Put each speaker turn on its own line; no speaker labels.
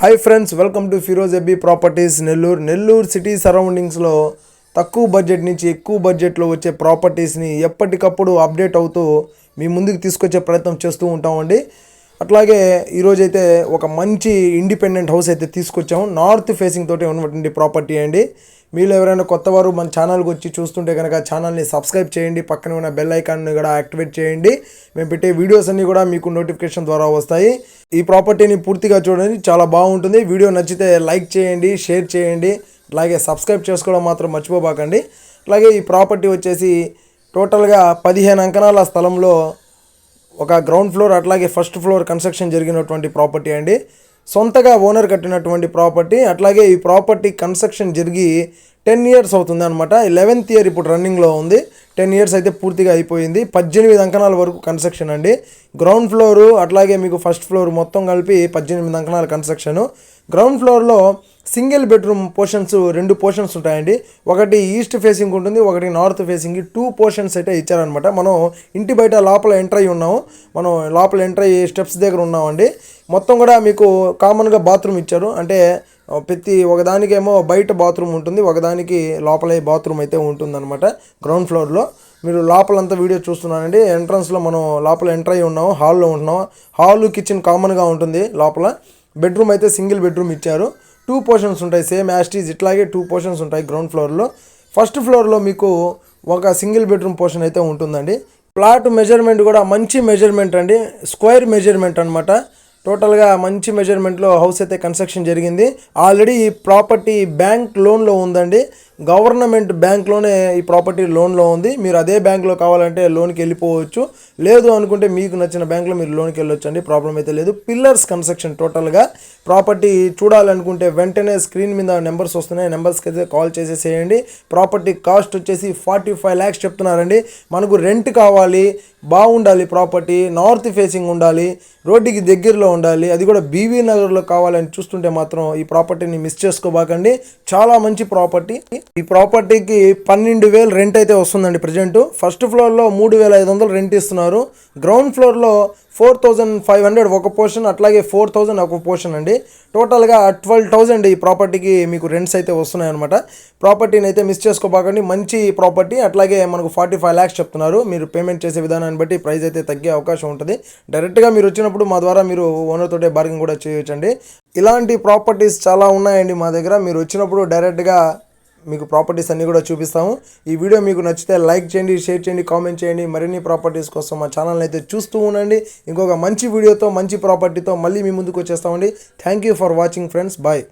Hi friends welcome to Firoz AB properties Nellore Nellore city సరౌండింగ్స్లో తక్కువ budget నుంచి ఎక్కువ బడ్జెట్లో వచ్చే ప్రాపర్టీస్ని ఎప్పటికప్పుడు అప్డేట్ అవుతూ మీ ముందుకు తీసుకొచ్చే ప్రయత్నం చేస్తూ ఉంటామండి. అట్లాగే ఈరోజైతే ఒక మంచి ఇండిపెండెంట్ హౌస్ అయితే తీసుకొచ్చాము. నార్త్ ఫేసింగ్ తోటి ఉన్నటువంటి ప్రాపర్టీ అండి. మీరు ఎవరైనా కొత్త వారు మన ఛానల్కి వచ్చి చూస్తుంటే కనుక ఛానల్ని సబ్స్క్రైబ్ చేయండి పక్కన ఉన్న బెల్ ఐకాన్ని కూడా యాక్టివేట్ చేయండి. మేము పెట్టే వీడియోస్ అన్నీ కూడా మీకు నోటిఫికేషన్ ద్వారా వస్తాయి. ఈ ప్రాపర్టీని పూర్తిగా చూడండి చాలా బాగుంటుంది. వీడియో నచ్చితే లైక్ చేయండి షేర్ చేయండి. అలాగే సబ్స్క్రైబ్ చేసుకోవడం మాత్రం మర్చిపోబాకండి. అలాగే ఈ ప్రాపర్టీ వచ్చేసి టోటల్గా పదిహేను అంకణాల స్థలంలో ఒక గ్రౌండ్ ఫ్లోర్ అట్లాగే ఫస్ట్ ఫ్లోర్ కన్స్ట్రక్షన్ జరిగినటువంటి ప్రాపర్టీ అండి. సొంతగా ఓనర్ కట్టినటువంటి ప్రాపర్టీ అట్లాగే ఈ ప్రాపర్టీ కన్స్ట్రక్షన్ జరిగి టెన్ ఇయర్స్ అవుతుంది అనమాట లెవెన్త్ ఇయర్ ఇప్పుడు రన్నింగ్లో ఉంది. టెన్ ఇయర్స్ అయితే పూర్తిగా అయిపోయింది. పద్దెనిమిది అంకణాల వరకు కన్స్ట్రక్షన్ అండి. గ్రౌండ్ ఫ్లోరు అట్లాగే మీకు ఫస్ట్ ఫ్లోర్ మొత్తం కలిపి పద్దెనిమిది అంకణాల కన్స్ట్రక్షన్. గ్రౌండ్ ఫ్లోర్లో సింగిల్ బెడ్రూమ్ పోర్షన్స్ రెండు పోర్షన్స్ ఉంటాయండి. ఒకటి ఈస్ట్ ఫేసింగ్ ఉంటుంది ఒకటి నార్త్ ఫేసింగ్. టూ పోర్షన్స్ అయితే ఇచ్చారనమాట మనం ఇంటి బయట లోపల ఎంటర్ అయ్యి ఉన్నాము. మనం లోపల ఎంటర్ అయ్యి స్టెప్స్ దగ్గర ఉన్నామండి. మొత్తం కూడా మీకు కామన్గా బాత్రూమ్ ఇచ్చారు. అంటే ప్రతి ఒకదానికేమో బయట బాత్రూమ్ ఉంటుంది ఒకదానికి లోపలే బాత్రూమ్ అయితే ఉంటుందన్నమాట గ్రౌండ్ ఫ్లోర్లో. మీరు లోపలంతా వీడియో చూస్తున్నానండి. ఎంట్రన్స్లో మనం లోపల ఎంటర్ అయ్యి ఉన్నాం హాల్లో ఉంటున్నాం హాల్ కిచెన్ కామన్గా ఉంటుంది లోపల. బెడ్రూమ్ అయితే సింగిల్ బెడ్రూమ్ ఇచ్చారు. టూ పోర్షన్స్ ఉంటాయి. సేమ్ యాస్టీజ్ ఇట్లాగే టూ పోర్షన్స్ ఉంటాయి గ్రౌండ్ ఫ్లోర్లో ఫస్ట్ ఫ్లోర్లో మీకు ఒక సింగిల్ బెడ్రూమ్ పోర్షన్ అయితే ఉంటుందండి. ప్లాట్ మెజర్మెంట్ కూడా మంచి మెజర్మెంట్ అండి. స్క్వేర్ మెజర్మెంట్ అనమాట టోటల్గా మంచి మెజర్మెంట్లో హౌస్ అయితే కన్స్ట్రక్షన్ జరిగింది. ఆల్రెడీ ఈ ప్రాపర్టీ బ్యాంక్ లోన్లో ఉందండి. గవర్నమెంట్ బ్యాంక్లోనే ఈ ప్రాపర్టీ లోన్లో ఉంది. మీరు అదే బ్యాంక్లో కావాలంటే లోన్కి వెళ్ళిపోవచ్చు. లేదు అనుకుంటే మీకు నచ్చిన బ్యాంక్లో మీరు లోన్కి వెళ్ళొచ్చు అండి. ప్రాబ్లం అయితే లేదు. పిల్లర్స్ కన్స్ట్రక్షన్ టోటల్గా ప్రాపర్టీ చూడాలనుకుంటే వెంటనే స్క్రీన్ మీద నెంబర్స్ వస్తున్నాయి. నెంబర్స్కి అయితే కాల్ చేసేసేయండి. ప్రాపర్టీ కాస్ట్ వచ్చేసి ఫార్టీ ఫైవ్ ల్యాక్స్ చెప్తున్నారండి. మనకు రెంట్ కావాలి. బాగుండాలి ప్రాపర్టీ నార్త్ ఫేసింగ్ ఉండాలి రోడ్డుకి దగ్గరలో ఉండాలి అది కూడా బీవీ నగర్లో కావాలని చూస్తుంటే మాత్రం ఈ ప్రాపర్టీని మిస్ చేసుకోబాకండి. చాలా మంచి ప్రాపర్టీ ఈ ప్రాపర్టీకి పన్నెండు వేలు రెంట్ అయితే వస్తుందండి ప్రజెంట్ ఫస్ట్ ఫ్లోర్లో మూడు వేల ఐదు వందలు రెంట్ ఇస్తున్నారు. గ్రౌండ్ ఫ్లోర్లో ఫోర్ థౌజండ్ ఫైవ్ హండ్రెడ్ ఒక పోర్షన్ అట్లాగే ఫోర్ థౌజండ్ ఒక పోర్షన్ అండి. టోటల్గా ట్వెల్వ్ థౌజండ్ ఈ ప్రాపర్టీకి మీకు రెంట్స్ అయితే వస్తున్నాయి అనమాట ప్రాపర్టీని అయితే మిస్ చేసుకోబాకండి. మంచి ప్రాపర్టీ అట్లాగే మనకు ఫార్టీ ఫైవ్ ల్యాక్స్ చెప్తున్నారు. మీరు పేమెంట్ చేసే విధానాన్ని బట్టి ప్రైస్ అయితే తగ్గే అవకాశం ఉంటుంది. డైరెక్ట్గా మీరు వచ్చినప్పుడు మా ద్వారా మీరు ఓనర్ తోటే బార్గింగ్ కూడా చేయొచ్చండి. ఇలాంటి ప్రాపర్టీస్ చాలా ఉన్నాయండి మా దగ్గర. మీరు వచ్చినప్పుడు డైరెక్ట్గా మీకు ప్రాపర్టీస్ అన్నీ కూడా చూపిస్తాము. ఈ వీడియో మీకు నచ్చితే లైక్ చేయండి షేర్ చేయండి కామెంట్ చేయండి. మరిన్ని ప్రాపర్టీస్ కోసం మా ఛానల్ అయితే చూస్తూ ఉండండి. ఇంకొక మంచి వీడియోతో మంచి ప్రాపర్టీతో మళ్ళీ మీ ముందుకు వచ్చేస్తామండి. Thank you for watching friends bye